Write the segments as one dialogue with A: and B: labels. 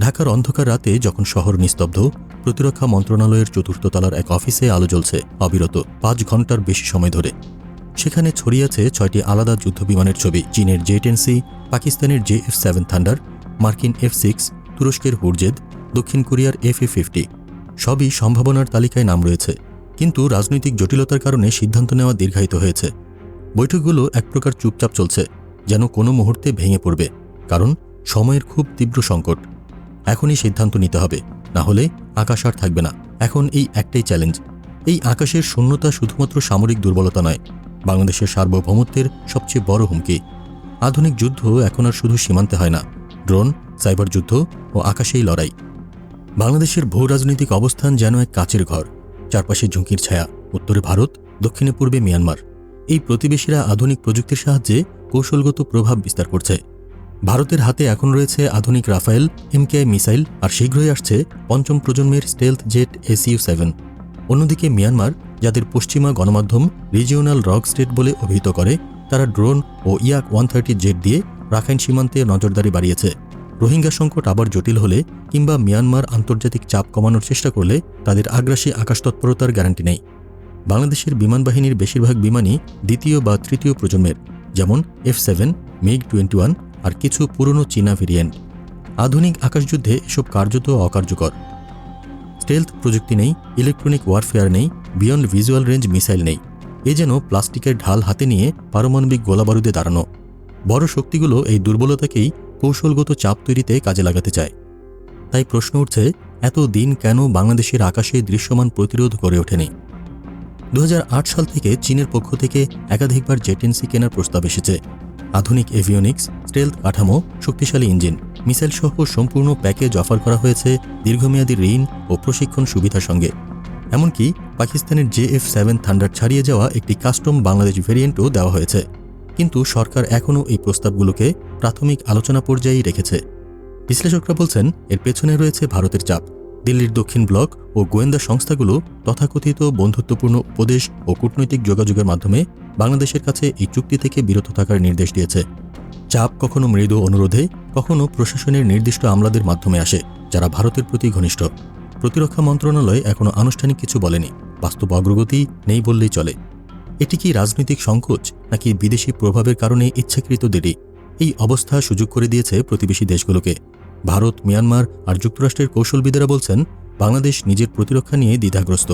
A: ঢাকার অন্ধকার রাতে যখন শহর নিস্তব্ধ, প্রতিরক্ষা মন্ত্রণালয়ের চতুর্থ তলার এক অফিসে আলো জ্বলছে অবিরত পাঁচ ঘণ্টার বেশি সময় ধরে। সেখানে ছড়িয়েছে ছয়টি আলাদা যুদ্ধবিমানের ছবি, চীনের জে টেন সি, পাকিস্তানের জে এফ সেভেন থান্ডার, মার্কিন এফ সিক্স, তুরস্কের হুরজেদ, দক্ষিণ কোরিয়ার এফ এ ফিফটি। সবই সম্ভাবনার তালিকায় নাম রয়েছে। কিন্তু রাজনৈতিক জটিলতার কারণে সিদ্ধান্ত নেওয়া দীর্ঘায়িত হয়েছে। বৈঠকগুলো এক প্রকার চুপচাপ চলছে, যেন কোনো মুহূর্তে ভেঙে পড়বে, কারণ সময়ের খুব তীব্র সংকট। এখনই সিদ্ধান্ত নিতে হবে। না হলে আকাশ আর থাকবে না। এখন এই একটাই চ্যালেঞ্জ এই আকাশের শূন্যতা শুধুমাত্র সামরিক দুর্বলতা নয়, বাংলাদেশের সার্বভৌমত্বের সবচেয়ে বড় হুমকি। আধুনিক যুদ্ধ এখন আর শুধু সীমান্তে হয় না। ড্রোন, সাইবার যুদ্ধ ও আকাশেই লড়াই। বাংলাদেশের ভূ রাজনৈতিক অবস্থান যেন এক কাচের ঘর। চারপাশে ঝুঁকির ছায়া। উত্তরে ভারত, দক্ষিণে পূর্বে মিয়ানমার। এই প্রতিবেশীরা আধুনিক প্রযুক্তির সাহায্যে কৌশলগত প্রভাব বিস্তার করছে। ভারতের হাতে এখন রয়েছে আধুনিক রাফায়েল, এমকেআই মিসাইল, আর শীঘ্রই আসছে পঞ্চম প্রজন্মের স্টেলথ জেট এসইউ সেভেন। অন্যদিকে মিয়ানমার, যাদের পশ্চিমা গণমাধ্যম রিজিওনাল রক স্টেট বলে অভিহিত করে, তারা ড্রোন ও ইয়াক ওয়ান থার্টি জেট দিয়ে রাখাইন সীমান্তে নজরদারি বাড়িয়েছে। রোহিঙ্গা সংকট আবার জটিল হলে কিংবা মিয়ানমার আন্তর্জাতিক চাপ কমানোর চেষ্টা করলে তাদের আগ্রাসী আকাশ তৎপরতার গ্যারান্টি নেই। বাংলাদেশের বিমান বাহিনীর বেশিরভাগ বিমানই দ্বিতীয় বা তৃতীয় প্রজন্মের, যেমন F seven, MiG twenty one আর কিছু পুরনো চীনা ভেরিয়েন্ট আধুনিক আকাশযুদ্ধে এসব কার্যত অকার্যকর। স্টেলথ প্রযুক্তি নেই ইলেকট্রনিক ওয়ারফেয়ার নেই বিয়ন্ড ভিজুয়াল রেঞ্জ মিসাইল নেই। এ যেন প্লাস্টিকের ঢাল হাতে নিয়ে পারমাণবিক গোলাবারুদে দাঁড়ানো। বড় শক্তিগুলো এই দুর্বলতাকেই কৌশলগত চাপ তৈরিতে কাজে লাগাতে চায়। তাই প্রশ্ন উঠছে, এত দিন কেন বাংলাদেশের আকাশে দৃশ্যমান প্রতিরোধ গড়ে ওঠেনি? দু হাজার আট সাল থেকে চীনের পক্ষ থেকে একাধিকবার জেটেন্সি কেনার প্রস্তাব এসেছে। আধুনিক এভিওনিক্স, স্টেলথ কাঠামো, শক্তিশালী ইঞ্জিন। মিসাইল সহ সম্পূর্ণ প্যাকেজ অফার করা হয়েছে দীর্ঘমেয়াদী ঋণ ও প্রশিক্ষণ সুবিধার সঙ্গে। এমনকি পাকিস্তানের জে এফ সেভেন থান্ডার ছাড়িয়ে যাওয়া একটি কাস্টম বাংলাদেশ ভেরিয়েন্টও দেওয়া হয়েছে। কিন্তু সরকার এখনও এই প্রস্তাবগুলোকে প্রাথমিক আলোচনা পর্যায়েই রেখেছে। বিশ্লেষকরা বলছেন, এর পেছনে রয়েছে ভারতের চাপ। দিল্লির দক্ষিণ ব্লক ও গোয়েন্দা সংস্থাগুলো তথাকথিত বন্ধুত্বপূর্ণ উপদেশ ও কূটনৈতিক যোগাযোগের মাধ্যমে বাংলাদেশের কাছে এই চুক্তি থেকে বিরত থাকার নির্দেশ দিয়েছে। চাপ কখনো মৃদু অনুরোধে, কখনো প্রশাসনের নির্দিষ্ট আমলাদের মাধ্যমে আসে, যারা ভারতের প্রতি ঘনিষ্ঠ। প্রতিরক্ষা মন্ত্রণালয় এখনও আনুষ্ঠানিক কিছু বলেনি, বাস্তব অগ্রগতি নেই বললেই চলে। এটি কি রাজনৈতিক সংকোচ, নাকি বিদেশি প্রভাবের কারণে ইচ্ছাকৃত দেরি? এই অবস্থা সুযোগ করে দিয়েছে প্রতিবেশী দেশগুলোকে। ভারত, মিয়ানমার আর যুক্তরাষ্ট্রের কৌশলবিদেরা বলছেন, বাংলাদেশ নিজের প্রতিরক্ষা নিয়ে দ্বিধাগ্রস্ত।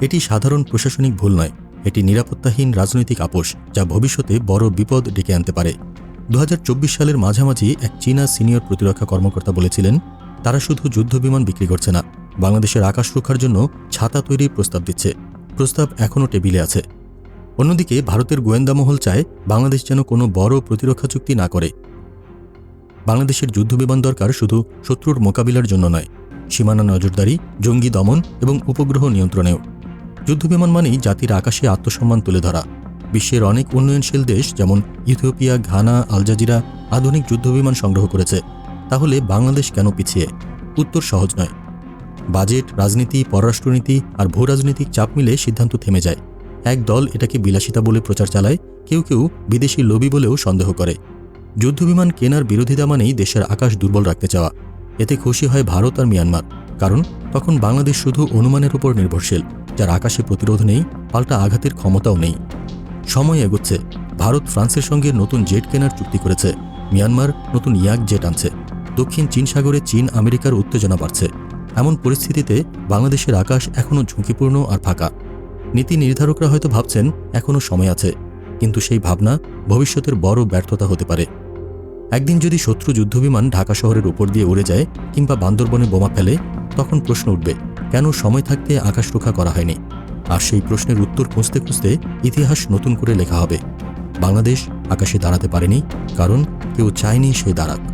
A: এটি সাধারণ প্রশাসনিক ভুল নয়। এটি নিরাপত্তাহীন রাজনৈতিক আপোষ যা ভবিষ্যতে বড় বিপদ ডেকে আনতে পারে। দু হাজার চব্বিশ সালের মাঝামাঝি এক চীনা সিনিয়র প্রতিরক্ষা কর্মকর্তা বলেছিলেন, তারা শুধু যুদ্ধবিমান বিক্রি করছে না, বাংলাদেশের আকাশ রক্ষার জন্য ছাতা তৈরির প্রস্তাব দিচ্ছে। প্রস্তাব এখনও টেবিলে আছে। অন্যদিকে ভারতের গোয়েন্দা মহল চায় বাংলাদেশ যেন কোনো বড় প্রতিরক্ষা চুক্তি না করে। বাংলাদেশের যুদ্ধবিমান দরকার শুধু শত্রুর মোকাবিলার জন্য নয়, সীমানা নজরদারি, জঙ্গি দমন এবং উপগ্রহ নিয়ন্ত্রণেও। যুদ্ধবিমান মানেই জাতির আকাশে আত্মসম্মান তুলে ধরা। বিশ্বের অনেক উন্নয়নশীল দেশ, যেমন ইথিওপিয়া, ঘানা আলজাজিরা আধুনিক যুদ্ধবিমান সংগ্রহ করেছে। তাহলে বাংলাদেশ কেন পিছিয়ে? উত্তর সহজ নয়। বাজেট, রাজনীতি, পররাষ্ট্রনীতি আর ভূ রাজনৈতিক চাপ মিলে সিদ্ধান্ত থেমে যায়। এক দল এটাকে বিলাসিতা বলে প্রচার চালায়, কেউ কেউ বিদেশি লবি বলেও সন্দেহ করে। যুদ্ধবিমান কেনার বিরোধিতা মানেই দেশের আকাশ দুর্বল রাখতে চাওয়া। এতে খুশি হয় ভারত আর মিয়ানমার, কারণ তখন বাংলাদেশ শুধু অনুমানের উপর নির্ভরশীল। যার আকাশে প্রতিরোধ নেই, পাল্টা আঘাতের ক্ষমতাও নেই। সময় এগোচ্ছে। ভারত ফ্রান্সের সঙ্গে নতুন জেট কেনার চুক্তি করেছে। মিয়ানমার নতুন ইয়াক জেট আনছে। দক্ষিণ চীন সাগরে চীন, আমেরিকার উত্তেজনা বাড়ছে। এমন পরিস্থিতিতে বাংলাদেশের আকাশ এখনও ঝুঁকিপূর্ণ আর ফাঁকা। নীতি নির্ধারকরা হয়তো ভাবছেন, এখনও সময় আছে। কিন্তু সেই ভাবনা ভবিষ্যতের বড় ব্যর্থতা হতে পারে। একদিন যদি শত্রু যুদ্ধবিমান ঢাকা শহরের উপর দিয়ে উড়ে যায় কিংবা বান্দরবনে বোমা ফেলে, তখন প্রশ্ন উঠবে কেন সময় থাকতে আকাশ রক্ষা করা হয়নি? আর সেই প্রশ্নের উত্তর খুঁজতে খুঁজতে ইতিহাস নতুন করে লেখা হবে। বাংলাদেশ আকাশে দাঁড়াতে পারেনি, কারণ কেউ চায়নি সে দাঁড়াক।